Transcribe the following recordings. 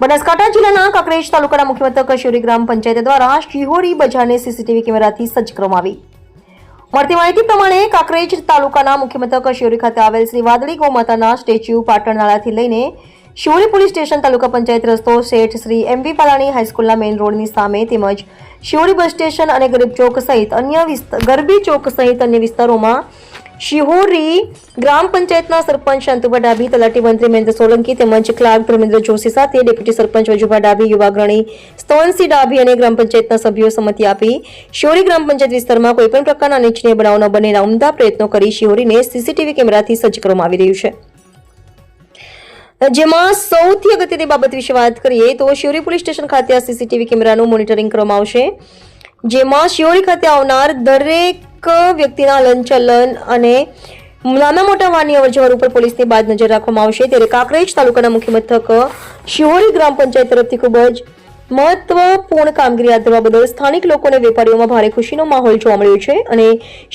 બનાસકાંઠા જિલ્લાના કાંકરેજ તાલુકાના મુખ્ય મથક શિહોરી ગ્રામ પંચાયત દ્વારા શિહોરી બજારને સીસીટીવી કેમેરાથી સજ્જ કરવામાં આવી. મળતી માહિતી પ્રમાણે કાંકરેજ તાલુકાના મુખ્ય મથક શિહોરી ખાતે આવેલ શ્રી વાદળી ગૌમાતાના સ્ટેચ્યુ પાટણ નાળાથી લઈને શિહોરી પોલીસ સ્ટેશન તાલુકા પંચાયત રસ્તો શેઠ શ્રી એમ બી પાલાણી હાઈસ્કૂલના મેઇન રોડની સામે તેમજ શિહોરી બસ સ્ટેશન અને ગરીબ ચોક સહિત અન્ય ગરબી ચોક સહિત અન્ય વિસ્તારોમાં શિહોરી ગ્રામ પંચાયતના સરપંચ શાંતુભા ડાભી તલાટી મંત્રી મહેન્દ્ર સોલંકી તેમજ ક્લાર્ક ધર્મેન્દ્ર જોશી સાથે ડેપ્યુટી સરપંચ વજુભા ડાભી યુવાગ્રણી સ્તવનસિંહ ડાભી અને ગ્રામ પંચાયતના સભ્યો સંમતિ આપી. શિહોરી ગ્રામ પંચાયત વિસ્તારમાં કોઈપણ પ્રકારના અનિચ્છનીય બનાવ ન બને ઉમદા પ્રયત્નો કરી શિહોરીને સીસીટીવી કેમેરાથી સજ્જ કરવામાં આવી રહ્યું છે. જેમાં સૌથી અગત્યની બાબત વિશે વાત કરીએ તો શિવરી પોલીસ સ્ટેશન ખાતે આ સીસીટીવી કેમેરાનું મોનિટરિંગ કરવામાં આવશે. જેમાં શિવરી ખાતે આવનાર દરેક વ્યક્તિના લંચલન અને નાના મોટા વાહનની અવરજવર ઉપર પોલીસની બાદ નજર રાખવામાં આવશે. ત્યારે કાંકરેજ તાલુકાના મુખ્ય મથક, શિહોરી ગ્રામ પંચાયત તરફથી ખૂબ જ મહત્વપૂર્ણ કામગીરી હાથ ધરવા બદલ સ્થાનિક લોકો અને વેપારીઓમાં ભારે ખુશીનો માહોલ જોવા મળ્યો છે અને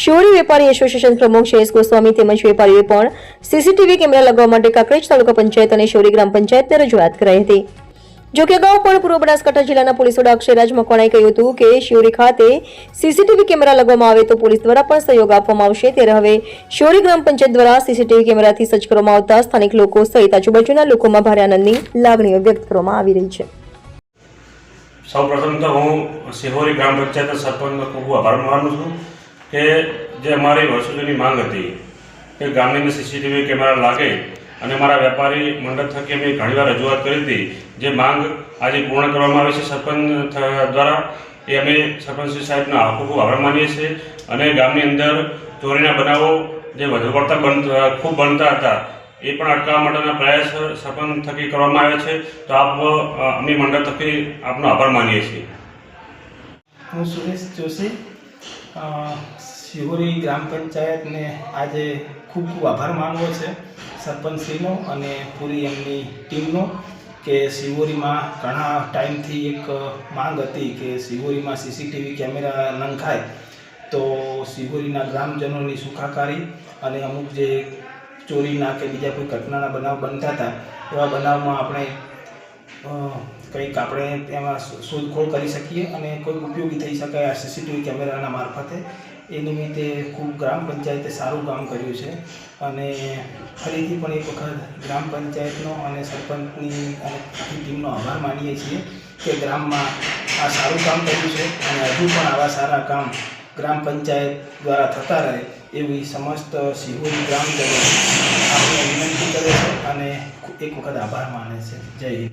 શિહોરી વેપારી એસોસિએશન પ્રમુખ જયેશ ગોસ્વામી તેમજ વેપારીઓએ પણ સીસીટીવી કેમેરા લગાવવા માટે કાંકરેજ તાલુકા પંચાયત અને શિહોરી ગ્રામ પંચાયતને રજૂઆત કરાઈ હતી. જોકે અગાઉ પણ પૂર્વ બનાસકાંઠા જિલ્લાના પોલીસ વડા અક્ષયરાજ મકવાણાએ કહ્યું હતું કે શિવરી ખાતે સીસીટીવી કેમેરા લગાવવામાં આવે તો પોલીસ દ્વારા પણ સહયોગ આપવામાં આવશે. ત્યારે હવે શિવરી ગ્રામ પંચાયત દ્વારા સીસીટીવી કેમેરાથી સજ્જ કરવામાં આવતા સ્થાનિક લોકો સહિત આજુબાજુના લોકોમાં ભારે આનંદની લાગણીઓ વ્યક્ત કરવામાં આવી રહી છે. સૌ પ્રથમ તો હું સિહોરી ગ્રામ પંચાયતના સરપંચનો ખૂબ આભાર માનું છું કે જે અમારી વર્ષો જૂની માંગ હતી કે ગામની સીસીટીવી કેમેરા લાગે અને મારા વેપારી મંડળ થકી અમે ઘણીવાર રજૂઆત કરી હતી. જે માંગ આજે પૂર્ણ કરવામાં આવી છે સરપંચ દ્વારા, એ અમે સરપંચ સાહેબના સાહેબનો ખૂબ આભાર માનીએ છીએ. અને ગામની અંદર ચોરીના બનાવો જે વધુ પડતા બન, ખૂબ બનતા હતા, એ પણ અટકાવવા માટેના પ્રયાસ સરપંચ થકી કરવામાં આવ્યા છે. તો આપ અમે મંડળ થકી આપનો આભાર માનીએ છીએ. હું સુરેશ જોશી શિહોરી ગ્રામ પંચાયતને આજે ખૂબ ખૂબ આભાર માનવો છે. સરપંચશ્રીનો અને પૂરી એમની ટીમનો કે શિવોરીમાં ઘણા ટાઈમથી એક માંગ હતી કે શિવોરીમાં સીસીટીવી કેમેરા નંખાય તો શિવોરીના ગ્રામજનોની સુખાકારી અને અમુક જે ચોરીના કે બીજા કોઈ ઘટનાના બનાવ બનતા હતા, એવા બનાવમાં આપણે કંઈક આપણે એમાં શોધખોળ કરી શકીએ અને કોઈ ઉપયોગી થઈ શકાય આ સીસીટીવી કેમેરાના મારફતે. એ નિમિત્તે ખૂબ ગ્રામ પંચાયતે સારું કામ કર્યું છે. અને ફરીથી પણ એક વખત ગ્રામ પંચાયતનો અને સરપંચની અને ટીમનો આભાર માનીએ છીએ કે ગ્રામમાં આ સારું કામ કર્યું છે અને હજુ પણ આવા સારા કામ ગ્રામ પંચાયત દ્વારા થતા રહે એવી સમસ્ત સિહોરી ગ્રામજનો આપણે વિનંતી કરે છે અને એક વખત આભાર માને છે. જય હિન્દ.